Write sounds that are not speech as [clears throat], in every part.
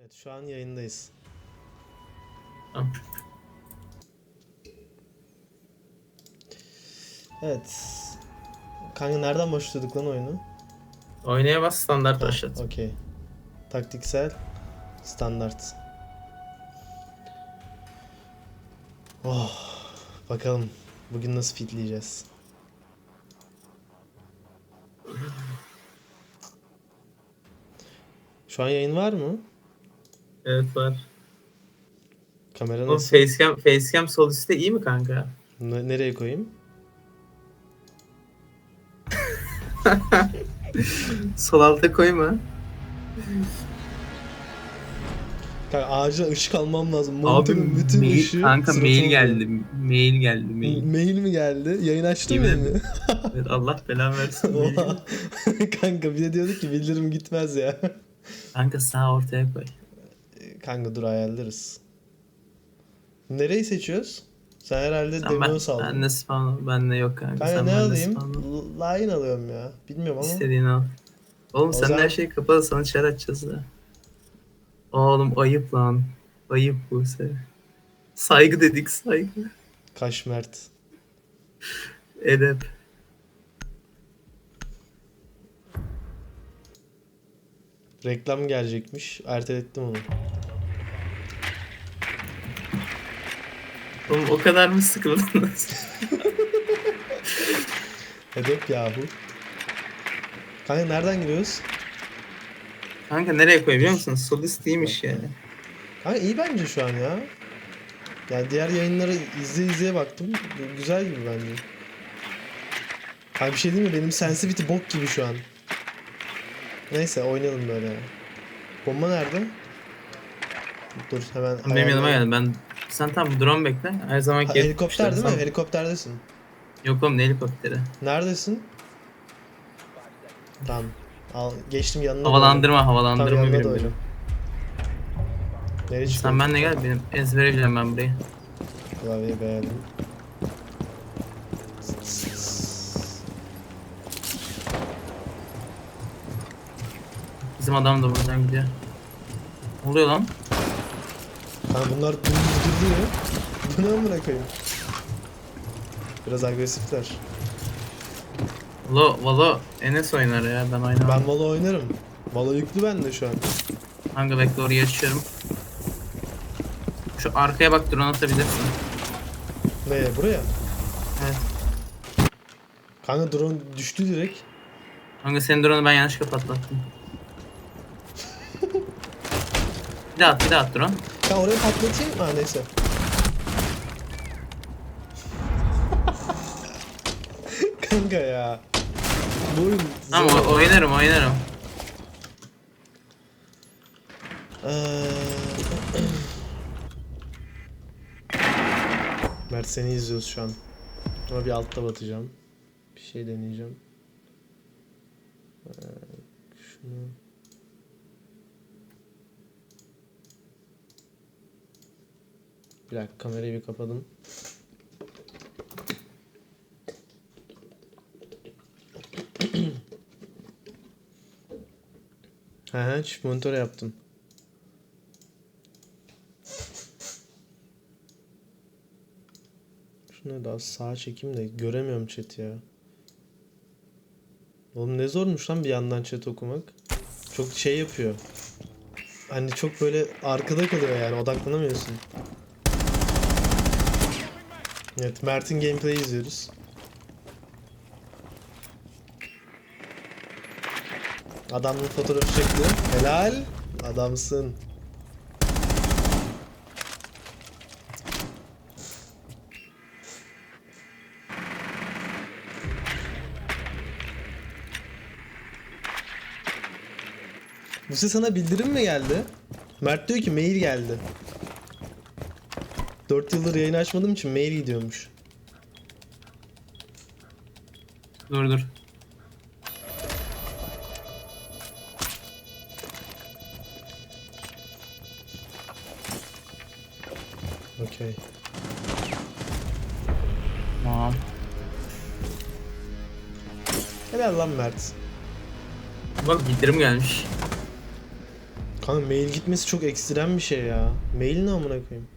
Evet şu an yayındayız. Tamam. Evet. Kanka nereden başladık lan oyunu? Oynaya bas standart Ha, başlat. Okey. Taktiksel standart. Oh. Bakalım bugün nasıl fitleyeceğiz. Şu an yayın var mı? Evet var. Kamera O nasıl? facecam, facecam sol üstte iyi mi kanka? Ne- nereye koyayım? [laughs] Sol alta koyma. Kanka ağaca ışık almam lazım. Monitörün bütün mail, ışığı kanka mail geldi. Mail geldi mail. Mail mi geldi? Yayın açtı mı evet, Allah belanı versin. [laughs] Kanka bir de diyorduk ki bildirim gitmez ya. kanka sağ ortaya koy. Kanka dur ayarlarız. Nereyi seçiyoruz? Sen herhalde Sen demo ben, saldın. ben de spawn, ben de yok kanka. Kanka Sen ne ben alayım? Line alıyorum ya. Bilmiyorum ama. İstediğini al. Oğlum O sen zaman- her şey kapalı sana çar açacağız da. Oğlum ayıp lan. Ayıp bu sefer. Saygı dedik saygı. Kaşmert. Edep. Reklam gelecekmiş. Ertelettim onu. Oğlum o kadar mı sıkıldınız? [laughs] Hedef yahu. Kanka nereden giriyoruz? Kanka nereye koy biliyor musun? Solist değilmiş yani. Kanka iyi bence şu an ya. Yani diğer yayınları izle izleye baktım. Güzel gibi bence. Kanka bir şey değil mi? Benim sensitivity bok gibi şu an. Neyse oynayalım böyle. Bomba nerede? Dur hemen Benim yanıma geldi. Ben sen tam drone bekle. Her zaman Ha, helikopter değil mi? Tamam. Helikopterdesin. Yok oğlum ne helikopteri? Neredesin? Tamam. Al, geçtim yanına. Havalandırma Tam havalandırma birim doğru. benim. Nereye Sen benle gel benim ezbere biliyorum ben burayı. Klavyeyi beğendim. Bizim adam da buradan gidiyor. Ne oluyor lan? Ha bunlar dümdüz gidiyor. Bu ne amına koyayım? Biraz agresifler. Valo, Valo Enes oynar ya ben oynamam. Ben Valo oynarım. Valo yüklü bende şu an. Hangi bekle oraya açıyorum. Şu arkaya bak drone atabilirsin. Neye? Buraya? Evet. Kanka drone düştü direkt. Kanka senin drone'u ben yanlışlıkla patlattım. bir daha at bir daha at drone. Kanka oraya patlatayım. Ha neyse. [laughs] Kanka ya. Bu oyun Tamam zor. o- oynarım oynarım. Eee, Mert seni izliyoruz şu an. Ama bir altta batacağım. Bir şey deneyeceğim. Ee, şunu. Bir dakika kamerayı bir kapadım. [clears throat] He çift monitör yaptım. Şunu daha sağa çekeyim de göremiyorum chat ya. Oğlum ne zormuş lan bir yandan chat okumak. Çok şey yapıyor. Hani çok böyle arkada kalıyor yani odaklanamıyorsun. Evet Mert'in gameplay izliyoruz. Adamın fotoğrafı çekti. Helal. Adamsın. Bu sefer sana bildirim mi geldi? Mert diyor ki mail geldi. 4 yıldır yayın açmadığım için mail gidiyormuş. Dur dur. Okey. Tamam. Helal lan Mert. Bak bildirim gelmiş. Kanka mail gitmesi çok ekstrem bir şey ya. Mail ne amına koyayım?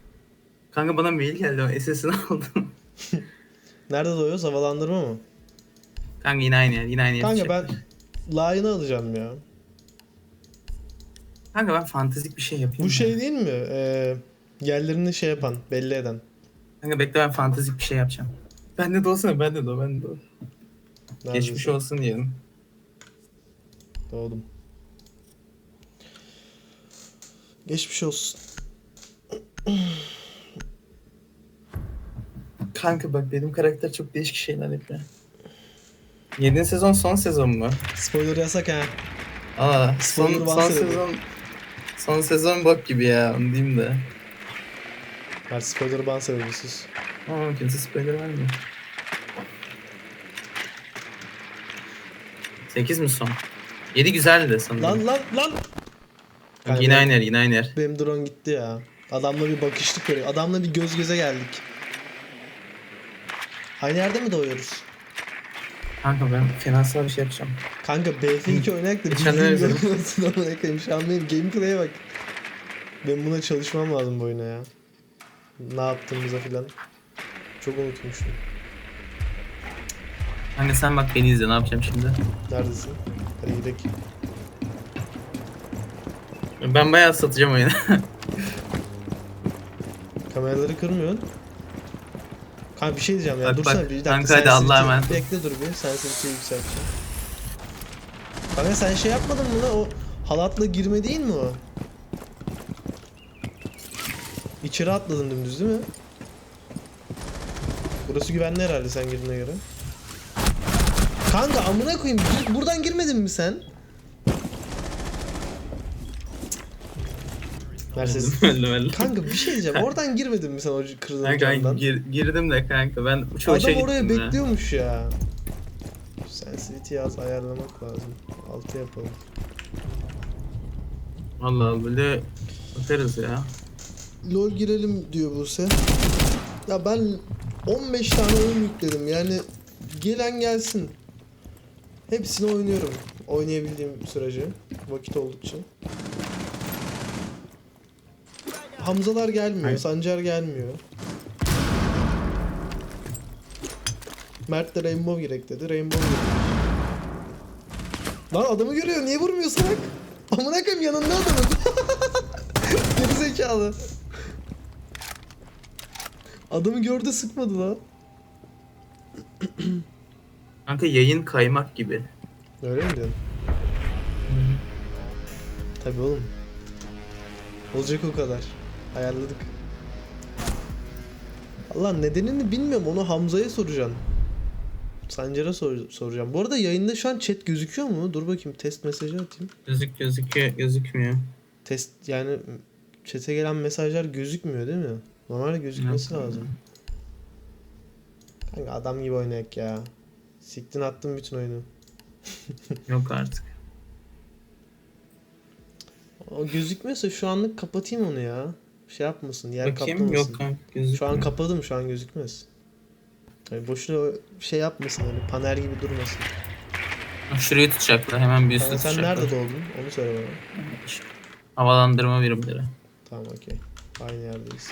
Kanka bana mail geldi o SS'ini [laughs] aldım. Nerede doyuyoruz? Havalandırma mı? Kanka yine aynı yer yine aynı yer. Kanka ben line'ı alacağım ya. Kanka ben fantezik bir şey yapayım. Bu mı? şey değil mi? Ee, yerlerini şey yapan, belli eden. Kanka bekle ben fantezik bir şey yapacağım. Bende de olsana bende de o bende de. Geçmiş Neredesin? olsun diyelim. Doğdum. Geçmiş olsun. [clears throat] Kanka bak benim karakter çok değişik şeyler yapıyor. 7. sezon son sezon mu? Spoiler yasak ha. Aa son, Spoiler son bahsedelim. sezon son sezon bok gibi ya onu diyeyim de. Her spoiler ban sebebisiz. Ama kimse spoiler vermiyor. 8 mi son? 7 güzeldi de sanırım. Lan lan lan! Yine aynı yer yine aynı yer. Benim drone gitti ya. Adamla bir bakıştık böyle. Adamla bir göz göze geldik. Aynı yerde mi doğuyoruz? Kanka ben finansal bir şey yapacağım. Kanka BF2 oynayak da Geçen bildiğin öyle görünmesin [laughs] amına koyayım. Şu an benim gameplay'e bak. Ben buna çalışmam lazım bu oyuna ya. Ne yaptığımıza filan. Çok unutmuştum. Kanka sen bak beni izle ne yapacağım şimdi. Neredesin? Hadi gidelim. Ben bayağı satacağım oyunu. [laughs] Kameraları kırmıyorsun. Kanka bir şey diyeceğim ya. Bak, Dursana bak. bir dakika. Kanka hadi Allah'a emanet. Bekle dur bir. Sensitivity'yi yükselteceğim. Kanka sen şey yapmadın mı lan? O halatla girme değil mi o? İçeri atladın dümdüz değil mi? Burası güvenli herhalde sen girdiğine göre. Kanka amına koyayım. buradan girmedin mi sen? Mercedes. öldüm öldüm. Kanka bir şey diyeceğim. Oradan girmedin mi sen o kırılan Kanka camdan? gir- girdim de kanka ben uça uça Adam oraya gittim ya. bekliyormuş ya. Sensitivity yaz ayarlamak lazım. Altı yapalım. Allah böyle bakarız ya. LOL girelim diyor Buse. Ya ben 15 tane oyun yükledim yani gelen gelsin. Hepsini oynuyorum. Oynayabildiğim sürece. Vakit oldukça. Hamzalar gelmiyor, Hayır. Sancar gelmiyor. Mert de Rainbow gerek dedi. Rainbow gerek. Lan adamı görüyor. Niye vurmuyor salak? Amına koyayım yanında adamın. [laughs] Geri zekalı. Adamı gördü sıkmadı lan. Kanka yayın kaymak gibi. Öyle mi diyorsun? Tabii oğlum. Olacak o kadar. Ayarladık. Allah nedenini bilmiyorum. Onu Hamza'ya soracağım. Sancar'a sor- soracağım. Bu arada yayında şu an chat gözüküyor mu? Dur bakayım test mesajı atayım. Gözük gözüküyor gözükmüyor. Test yani chat'e gelen mesajlar gözükmüyor değil mi? Normalde gözükmesi Yok. lazım. Kanka adam gibi oynayak ya. Siktin attın bütün oyunu. [laughs] Yok artık. O gözükmüyorsa şu anlık kapatayım onu ya. Şey yapmasın, yer Bakayım kaplamasın. yok kanka gözükmüyor. Şu an kapadım, şu an gözükmez. Yani boşuna şey yapmasın hani paner gibi durmasın. Şurayı tutacaklar hemen bir üstü Kanka sen tutacaklar. nerede doğdun? Onu söyle bana. Havalandırma birimleri. Tamam okey. Aynı yerdeyiz.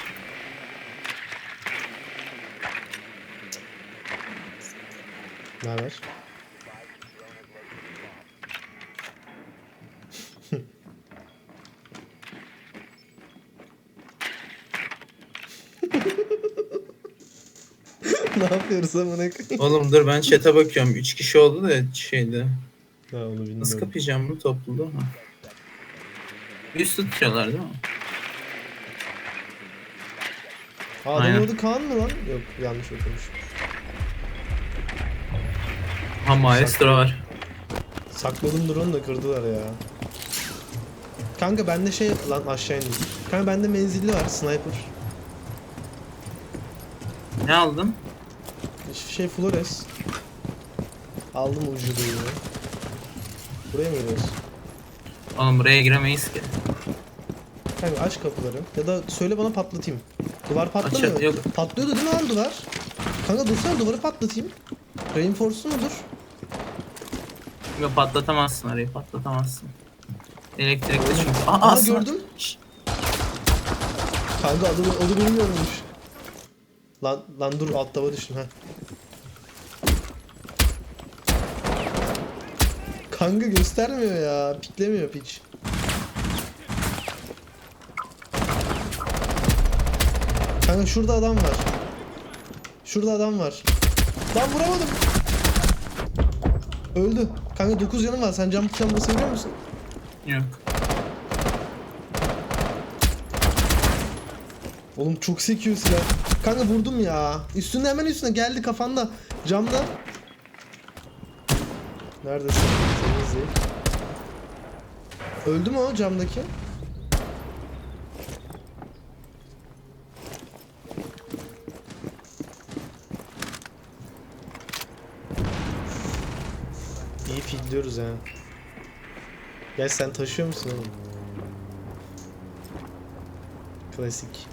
Ne haber? Ne yapıyoruz amına koyayım? Oğlum dur ben chat'e bakıyorum. 3 kişi oldu da şeyde. Ha onu bilmiyorum. Nasıl kapayacağım bunu topluluğu ha? Bir üstü tutuyorlar değil mi? Aa, adamın Aynen. adı Kaan mı lan? Yok yanlış okumuşum. Ha maestro var. Sakladım drone da kırdılar ya. Kanka bende şey lan aşağı indim. Kanka bende menzilli var sniper. Ne aldın? Şey Flores. Aldım ucu değil Buraya mı giriyoruz? Oğlum buraya giremeyiz ki. Kanka aç kapıları. Ya da söyle bana patlatayım. Duvar patlamıyor. Aç- yok. Patlıyordu değil mi lan duvar? Kanka dursana duvarı patlatayım. Reinforce'lu mudur? Yok patlatamazsın arayı patlatamazsın. Elektrikli çünkü. Aa, Aa, Smart. gördüm. Şşş, Kanka adı, adı bilmiyormuş. Lan, lan dur alt tava düştüm ha. Kanka göstermiyor ya. Piklemiyor piç. Kanka şurada adam var. Şurada adam var. Lan vuramadım. Öldü. Kanka 9 canım var. Sen cam cam basabiliyor musun? Yok. Oğlum çok sekiyor silah. Kanka vurdum ya. Üstünde hemen üstüne geldi kafanda. Camda. Neredesin? İzleyeyim. Öldü mü o camdaki? İyi fidliyoruz ha. Gel sen taşıyor musun oğlum? Klasik.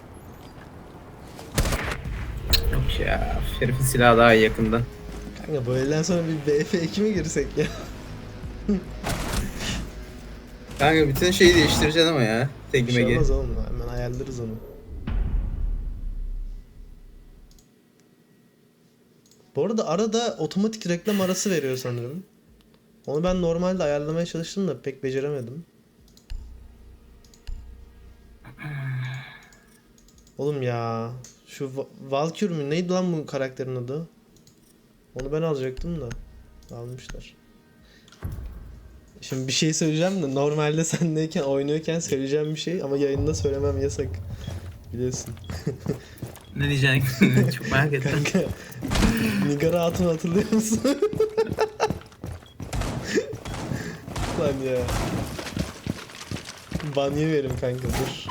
Yok ya. Herifin silahı daha iyi yakında. Kanka bu elden sonra bir BF2 mi girsek ya? Kanka bütün şeyi değiştireceksin ama ya. Tekime şey gel. olmaz oğlum hemen ayarlarız onu. Bu arada arada otomatik reklam arası veriyor sanırım. Onu ben normalde ayarlamaya çalıştım da pek beceremedim. Oğlum ya şu Va- Valkyrie mü neydi lan bu karakterin adı? Onu ben alacaktım da almışlar. Şimdi bir şey söyleyeceğim de normalde [laughs] sendeyken oynuyorken söyleyeceğim bir şey ama yayında söylemem yasak. Biliyorsun. [laughs] Ne diyeceksin? [laughs] Çok merak ettim. Kanka Nigara Hatun hatırlıyor musun? Lan ya. Banyo verim kanka dur.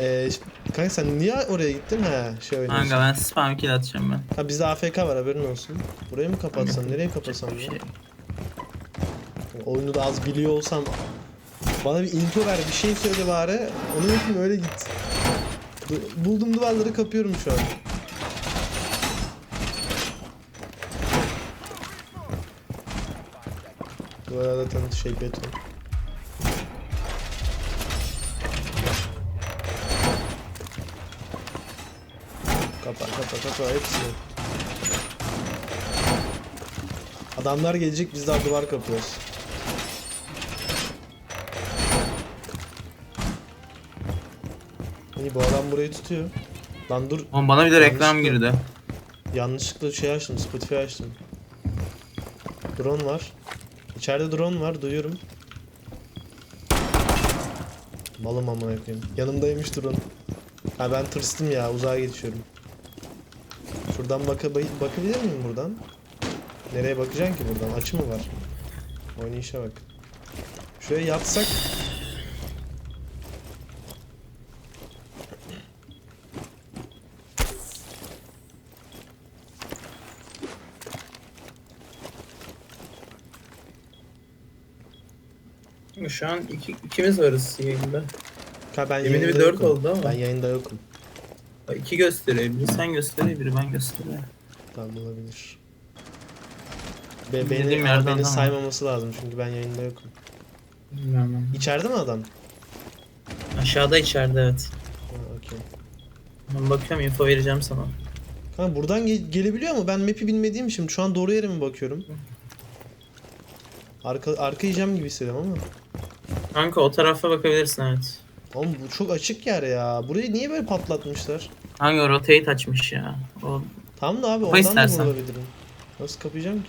Ee, kanka sen niye oraya gittin ha? Şey oynuyorsun. Kanka ben spam kill atacağım ben. Ha bizde AFK var haberin olsun. Burayı mı kapatsan? Nereye kapatsam şey. Oyunu da az biliyor olsam bana bir info ver bir şey söyle bari. Onu yapayım öyle git. Du- Buldum duvarları kapıyorum şu an. Duvarlarda tanıt şey beton. Kapa kapa kapa hepsini. Adamlar gelecek biz daha duvar kapıyoruz. İyi bu adam burayı tutuyor. Lan dur Oğlum bana bir de reklam girdi. yanlışlıkla şey açtım Spotify açtım. Drone var. İçeride drone var duyuyorum. Malım amına koyayım. Yanımdaymış drone. Ha ben tırstım ya uzağa geçiyorum. Şuradan baka bakabilir miyim buradan? Nereye bakacaksın ki buradan? Açı mı var? Oynayışa bak. Şuraya yatsak Şu an iki, ikimiz varız yayında. Ha ben Yemin bir yayında dört yokum. oldu ama. Ben yayında yokum. İki gösteriyor. Biri sen gösteriyor, biri ben gösteriyor. Tamam olabilir. Be Dediğim beni, yerden beni ama. saymaması lazım çünkü ben yayında yokum. Bilmiyorum. İçeride mi adam? Aşağıda içeride evet. Ha, okey. Ben bakıyorum info vereceğim sana. Kanka buradan ge- gelebiliyor mu? Ben map'i bilmediğim için şu an doğru yere mi bakıyorum? Arka arka yiyeceğim gibi hissediyorum ama. Kanka o tarafa bakabilirsin evet. Oğlum bu çok açık yer ya. Burayı niye böyle patlatmışlar? Hangi rotate açmış ya. O... Tam da abi Kapa oradan istersen. da vurabilirim. Nasıl kapayacağım ki?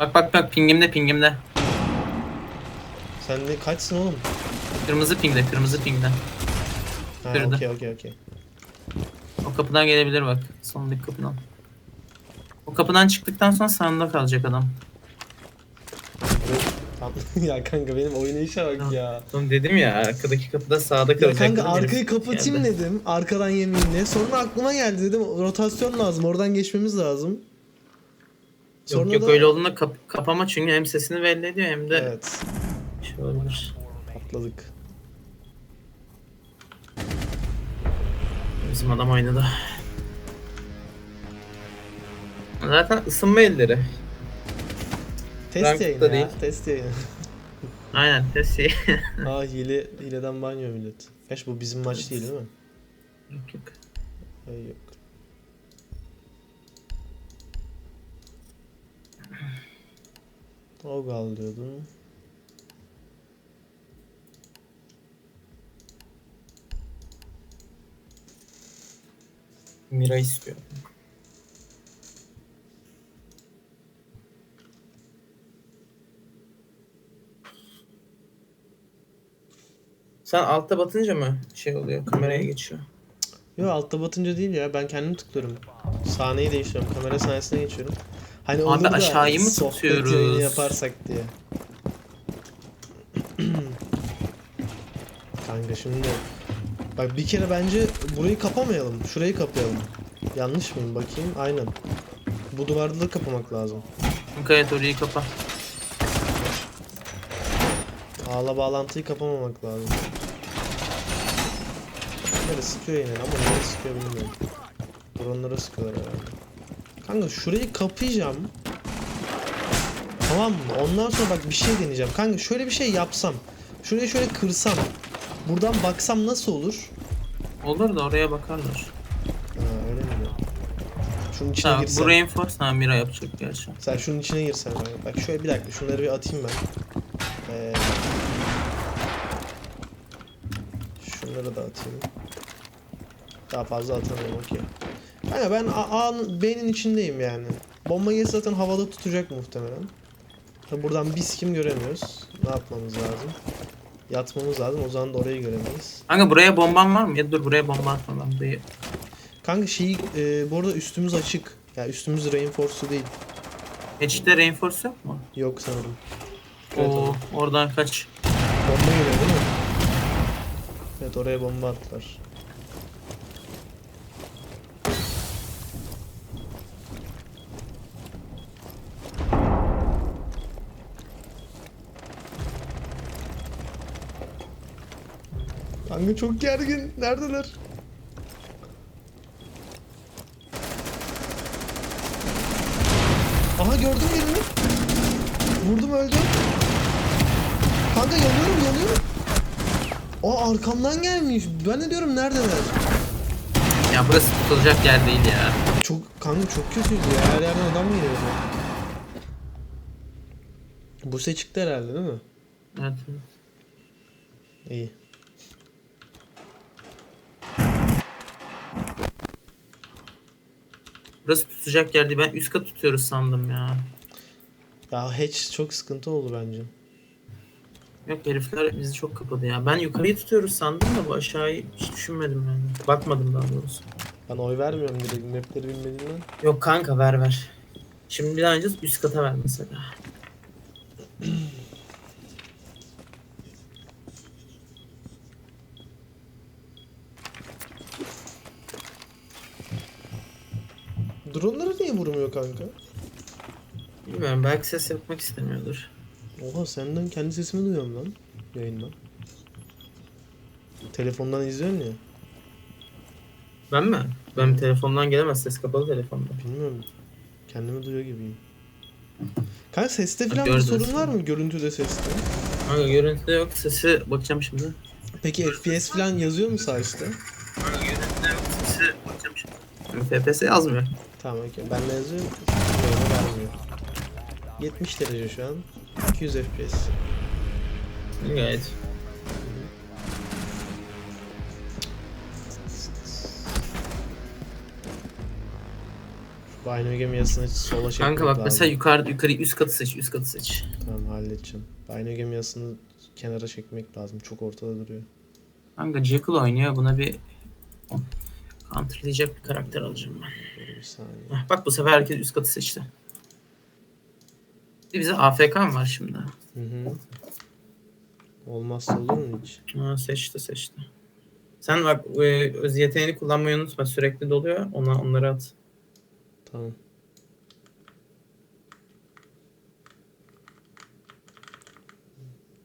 Bak bak bak pingimde pingimde. Sen ne kaçsın oğlum? Kırmızı pingde kırmızı pingde. Ha Kırdı. okey okey okey. O kapıdan gelebilir bak. Sondaki kapıdan. O kapıdan çıktıktan sonra sağında kalacak adam. [laughs] Ya kanka benim oynayışa bak ya. Oğlum dedim ya arkadaki kapıda sağda Ya kalacak. kanka arkayı kapatayım dedim. Arkadan yeminle. Sonra aklıma geldi dedim. Rotasyon lazım. Oradan geçmemiz lazım. Yok yok öyle olduğunda kap- kapama çünkü hem sesini belli ediyor hem de Evet. şey olabilir. Atladık. Bizim adam oynadı. Zaten ısınma elleri. Test Ranked yayını ya. değil. Test yayını. [laughs] Aynen test şey. [laughs] Aa hile, hileden banyo millet. Kaç bu bizim maç değil değil mi? yok yok. Ay yok. Ogal diyordun. Mira istiyor. Sen altta batınca mı şey oluyor? Kameraya geçiyor. Yok altta batınca değil ya ben kendim tıklıyorum. Sahneyi değiştiriyorum. Kamera sahnesine geçiyorum. Hani Abi olur da aşağıyı mı sohbet tutuyoruz? yayını yaparsak diye. [clears throat] Kanka şimdi bak bir kere bence burayı kapamayalım. Şurayı kapayalım. Yanlış mıyım bakayım? Aynen. Bu duvarda da kapamak lazım. Evet orayı kapa. Ağla bağlantıyı kapamamak lazım. Sıkıyor yine ama nereye sıkıyor bilmiyorum. Dronlara sıkıyorlar herhalde. Kanka şurayı kapayacağım. Tamam mı? Ondan sonra bak bir şey deneyeceğim. Kanka şöyle bir şey yapsam. Şurayı şöyle kırsam. Buradan baksam nasıl olur? Olur da oraya bakarlar. Ha öyle mi? Şunun içine Ha, girsem. bu reinforce ha Mira yapacak gerçi. Sen şunun içine girsen. Bak. Bak şöyle bir dakika şunları bir atayım ben. Ee, şunları da atayım. Daha fazla atamıyorum okey. Kanka ben A'nın B'nin içindeyim yani. Bomba gelse zaten havada tutacak muhtemelen. Tabi buradan biz kim göremiyoruz. Ne yapmamız lazım? Yatmamız lazım. O zaman da orayı göremeyiz. Kanka buraya bomban var mı? Ya dur buraya bomba atma ben burayı. Kanka şeyi e, bu arada üstümüz açık. Ya yani üstümüz reinforce'lu değil. Hatch'te reinforce yok mu? Yok sanırım. Evet, Oo oradan kaç. Bomba geliyor değil mi? Evet oraya bomba attılar. Kanka çok gergin. Neredeler? Aha gördüm birini. Vurdum öldü. Kanka yanıyorum yanıyorum. Aa arkamdan gelmiş. Ben de diyorum neredeler? Ya burası tutulacak yer değil ya. Çok kanka çok kötüydü ya. Her yerden adam geliyordu. Buse çıktı herhalde değil mi? Evet. İyi. Burası tutacak yer değil. Ben üst kat tutuyoruz sandım ya. Ya hatch çok sıkıntı oldu bence. Yok herifler bizi çok kapadı ya. Ben yukarıyı tutuyoruz sandım da bu aşağıyı hiç düşünmedim yani. Bakmadım daha doğrusu. Ben oy vermiyorum direkt mapleri bilmediğimden. Yok kanka ver ver. Şimdi bir daha önce üst kata ver mesela. Drone'ları niye vurmuyor kanka? Bilmiyorum belki ses yapmak istemiyordur. Oha senden kendi sesimi duyuyorum lan yayından. Telefondan izliyorsun ya. Ben mi? Ben telefondan gelemez ses kapalı telefonda. Bilmiyorum. Kendimi duyuyor gibiyim. Kanka seste falan bir gördüm sorun seni. var mı? Görüntüde seste. Kanka görüntüde yok sesi bakacağım şimdi. Peki FPS falan yazıyor mu sağ üstte? Kanka görüntüde yok sesi bakacağım şimdi. FPS yazmıyor. Tamam okey. Ben de yazıyorum. Böyle vermiyor. 70 derece şu an. 200 FPS. Gayet. Bino Game yasını sola çekmek Kanka bak lazım. mesela yukarı yukarı üst katı seç üst katı seç. Tamam halledeceğim. Bino Game yasını kenara çekmek lazım. Çok ortada duruyor. Kanka Jekyll oynuyor buna bir counterlayacak bir karakter alacağım ben. Saniye. Heh, Bak bu sefer herkes üst katı seçti. Bir bize AFK mı var şimdi? Hı hı. Olmazsa olur mu hiç? Ha, seçti seçti. Sen bak e, öz yeteneğini kullanmayı unutma sürekli doluyor ona onları at. Tamam.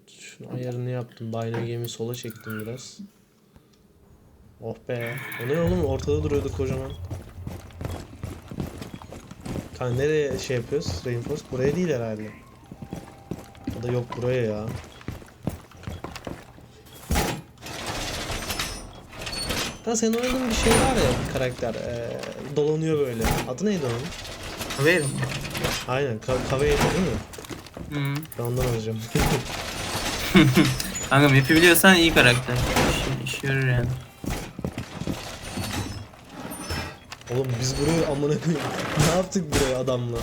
Şunu ayarını yaptım. Bino Game'i sola çektim biraz. Oh be. O ne oğlum? Ortada duruyordu kocaman. Kanka nereye şey yapıyoruz? Reinforce buraya değil herhalde. Ya da yok buraya ya. Kanka senin oynadığın bir şey var ya bir karakter. Ee, dolanıyor böyle. Adı neydi onun? Kaveyro mu? Aynen ka Kaveyro değil mi? Hı. Ben ondan alacağım. [laughs] Kanka map'i biliyorsan iyi karakter. İş, iş görür yani. Oğlum biz burayı amına koyayım. [laughs] ne yaptık buraya adamla?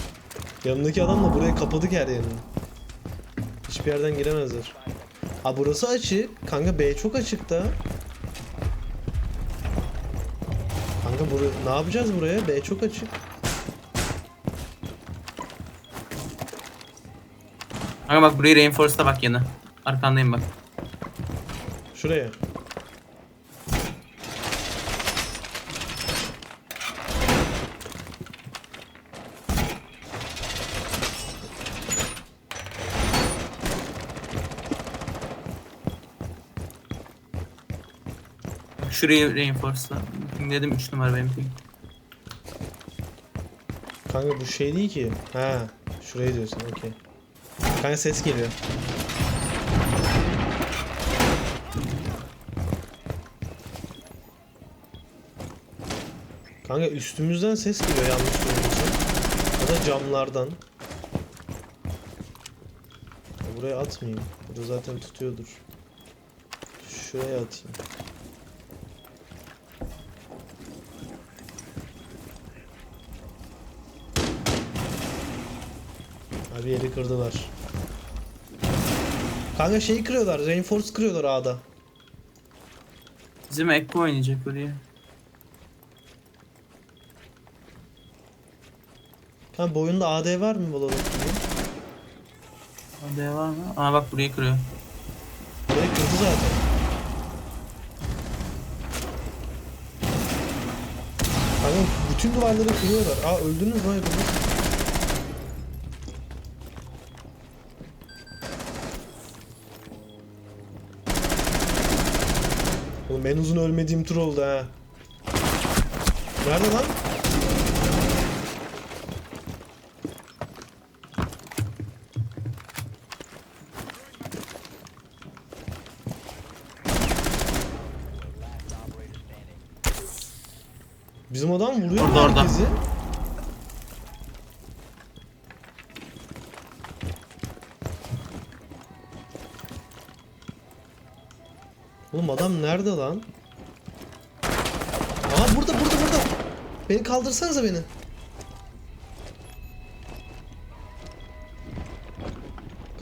Yanındaki adamla burayı kapadık her yerini. Hiçbir yerden giremezler. Ha burası açık. Kanka B çok açık da. Kanka bura ne yapacağız buraya? B çok açık. Kanka bak burayı reinforce'da bak yana. Arkandayım bak. Şuraya. Şurayı reinforce'la. Dedim 3 numara benim ping. Kanka bu şey değil ki. Ha, şurayı diyorsun. Okey. Kanka ses geliyor. Kanka üstümüzden ses geliyor yanlış duymuyorsam. Ya da camlardan. Ya Buraya atmayayım. Burada zaten tutuyordur. Şuraya atayım. Abi yeri kırdılar. Kanka şeyi kırıyorlar. Reinforce kırıyorlar A'da. Bizim Ekko oynayacak oraya. Kanka bu oyunda AD var mı Valorant? Hadi var mı? Aa bak burayı kırıyor. Burayı kırdı zaten. Kanka bütün duvarları kırıyorlar. Aa öldünüz mü? Hepiniz? Oğlum en uzun ölmediğim tur oldu ha. Nerede lan? Bizim adam vuruyor Orada, orada. Oğlum adam nerede lan? Aa burada burada burada. Beni kaldırsanıza beni.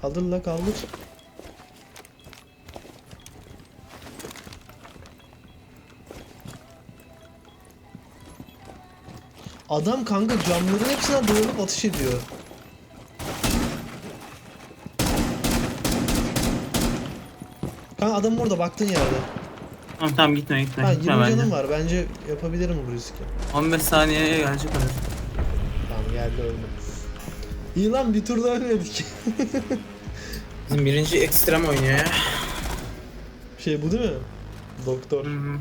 Kaldır la kaldır. Adam kanka camların hepsine dolanıp atış ediyor. Adam orada baktığın yerde. Tamam tamam gitme gitme. Ha gitme 20 bence. canım var. Bence yapabilirim bu riski. 15 saniyeye gelecek kadar. Tamam geldi öldü. İyi lan bir tur daha ölmedik. [laughs] Bizim birinci ekstrem oynuyor ya. şey bu değil mi? Doktor. Hı hı.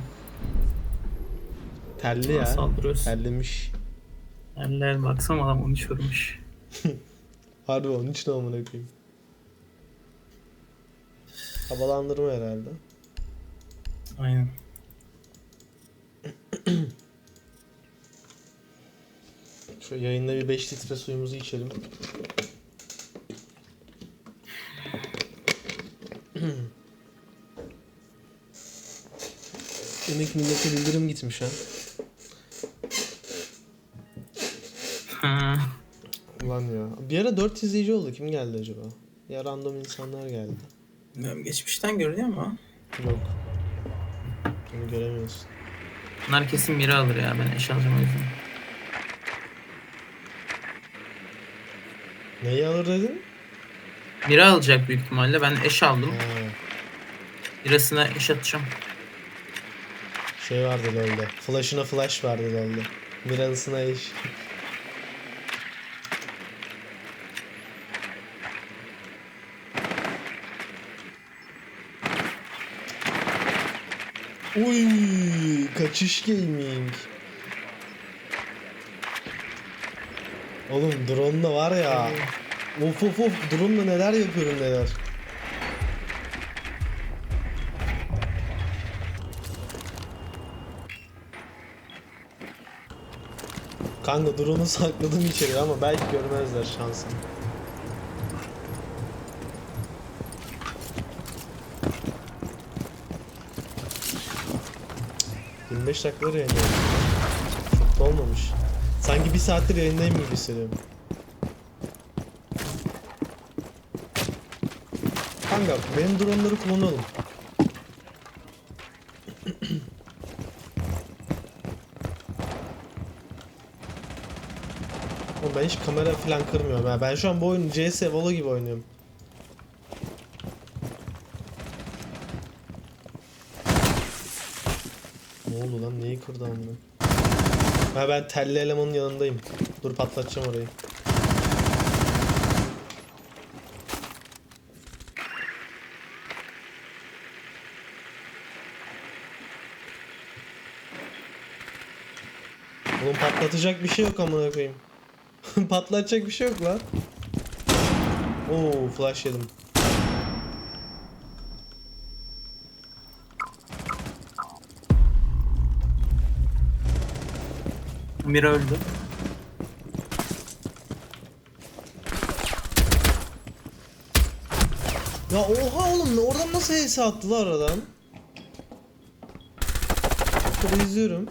Terli ya. Saldırıyoruz. Terlemiş. Eller baksam adam 13 vurmuş. [laughs] Harbi onun için amına koyayım. Havalandırma herhalde. Aynen. [clears throat] Şu yayında bir 5 litre suyumuzu içelim. [clears throat] Demek millete bildirim gitmiş ha. Ulan ya. Bir ara 4 izleyici oldu. Kim geldi acaba? Ya random insanlar geldi. Bilmiyorum, Geçmişten görünüyor ama. Yok. Onu göremiyorsun. Bunlar kesin biri alır ya ben eş alacağım o yüzden. Neyi alır dedin? Biri alacak büyük ihtimalle ben eş aldım. Ha, Birasına eş atacağım. şey vardı LoL'de. Flash'ına flash vardı LoL'de. Miralısına eş. Kaçış gaming. Oğlum drone'la var ya. Of of of drone'la neler yapıyorum neler. Kanka drone'u sakladım içeri ama belki görmezler şansını. 25 dakikadır yayındayım. Çok da olmamış. Sanki bir saattir yayındayım gibi hissediyorum. Kanka benim drone'ları kullanalım. Oğlum ben hiç kamera falan kırmıyorum ha. Ben şu an bu oyunu CS Valo gibi oynuyorum. Ne oldu lan? Neyi kırdı amına? Ha ben telli elemanın yanındayım. Dur patlatacağım orayı. Oğlum patlatacak bir şey yok amına koyayım. [laughs] Patlatacak bir şey yok lan. Oo flash yedim. Mira öldü. Ya oha oğlum oradan nasıl HS attılar aradan? Şöyle izliyorum.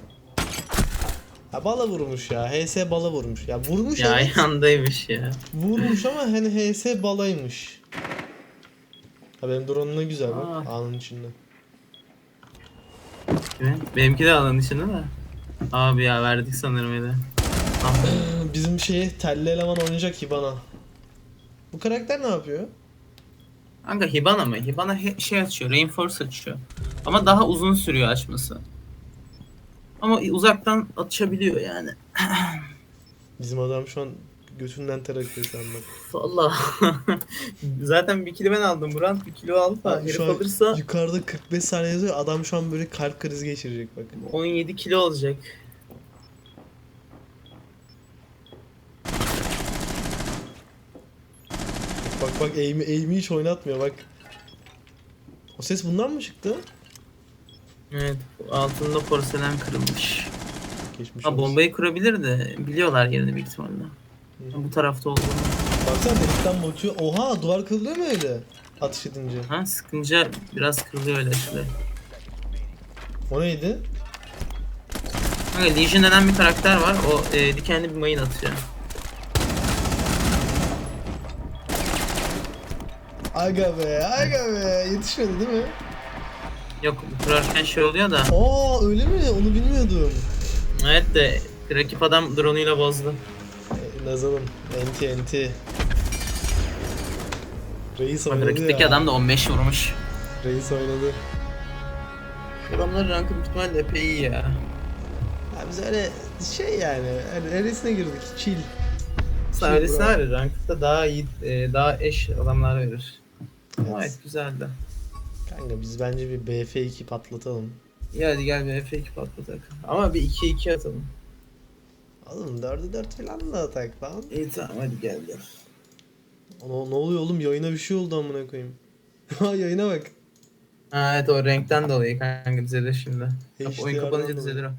Ha bala vurmuş ya. HS bala vurmuş. Ya vurmuş Ya evet. yandaymış ya. Vurmuş ama hani HS balaymış. Ha benim drone ne güzel bak Aa. anın içinde. Benimki de alan içinde de. Abi ya verdik sanırım. Ah, [clears throat] Bizim şeyi telli eleman oynayacak Hibana. Bu karakter ne yapıyor? Kanka Hibana mı? Hibana şey açıyor, Reinforce açıyor. Ama daha uzun sürüyor açması. Ama uzaktan atışabiliyor yani. [clears throat] Bizim adam şu an götünden an bak. Valla. [laughs] Zaten bir kilo ben aldım. Brand bir kilo aldı da herif şu an alırsa yukarıda 45 saniye yazıyor. Adam şu an böyle kalp krizi geçirecek bak. 17 kilo olacak. Bak bak aim'i, aim'i hiç oynatmıyor bak. O ses bundan mı çıktı? Evet altında porselen kırılmış. Geçmiş Ha olsun. bombayı kurabilir de biliyorlar yerini büyük ihtimalle. Bu tarafta olduğunu. Baksana delikten batıyor. Oha duvar kırılıyor mu öyle? Atış edince. Ha sıkınca biraz kırılıyor öyle işte. O neydi? Kanka Legion denen bir karakter var. O e, dikenli bir mayın atıyor. Aga be aga be yetişmedi değil mi? Yok kurarken şey oluyor da. Aa öyle mi? Onu bilmiyordum. Evet de rakip adam drone'uyla bozdu. Nazalım. Enti enti. Reis oynadı rakipteki ya. adam da 15 vurmuş. Reis oynadı. Adamların rankı büyük ihtimalle epey iyi ya. Ya biz öyle şey yani. Hani girdik? Chill. Sadece var ya rankta daha iyi, e, daha eş adamlar verir. Evet. Gayet güzeldi. Kanka biz bence bir BF2 patlatalım. İyi hadi gel bir F2 patlatak. Ama bir 2-2 atalım. Oğlum 4'e 4 falan da atak lan. İyi tamam hadi gel gel. Ana, ne oluyor oğlum yayına bir şey oldu amına koyayım. [laughs] Ha yayına bak. Ha evet o renkten dolayı kanka düzelir şimdi. Kap- oyun kapanınca oldu. düzelir o.